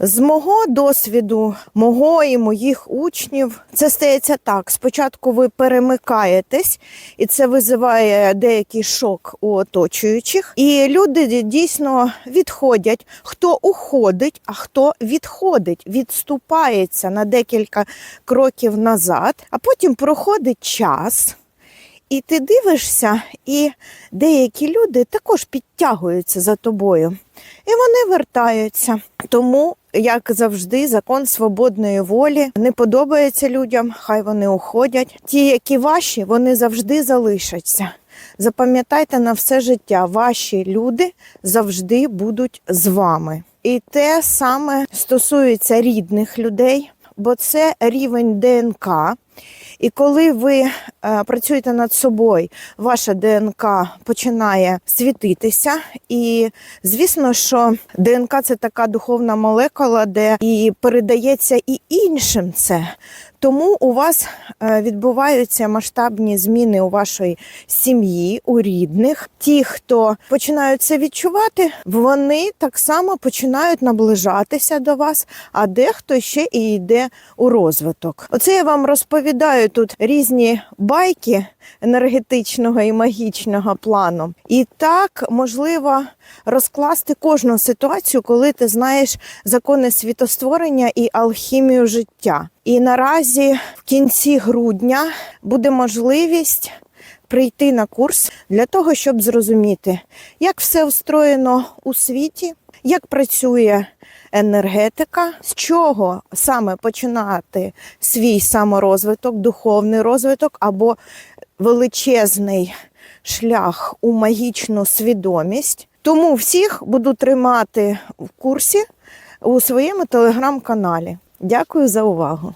З мого досвіду, мого і моїх учнів, це стається так. Спочатку ви перемикаєтесь, і це визиває деякий шок у оточуючих. І люди дійсно відходять. Хто уходить, а хто відходить, відступається на декілька кроків назад, а потім проходить час. І ти дивишся, і деякі люди також підтягуються за тобою. І вони вертаються. Тому, як завжди, закон свободної волі не подобається людям, хай вони уходять. Ті, які ваші, вони завжди залишаться. Запам'ятайте на все життя, ваші люди завжди будуть з вами. І те саме стосується рідних людей, бо це рівень ДНК. І коли ви працюєте над собою, ваша ДНК починає світитися. І звісно, що ДНК це така духовна молекула, де і передається і іншим це. Тому у вас е, відбуваються масштабні зміни у вашій сім'ї, у рідних. Ті, хто починають це відчувати, вони так само починають наближатися до вас, а дехто ще і йде у розвиток. Оце я вам розповідаю тут різні байки енергетичного і магічного плану. І так можливо розкласти кожну ситуацію, коли ти знаєш закони світостворення і алхімію життя. І наразі в кінці грудня буде можливість прийти на курс для того, щоб зрозуміти, як все встроєно у світі, як працює енергетика, з чого саме починати свій саморозвиток, духовний розвиток або величезний шлях у магічну свідомість. Тому всіх буду тримати в курсі у своєму телеграм-каналі. Дякую за увагу.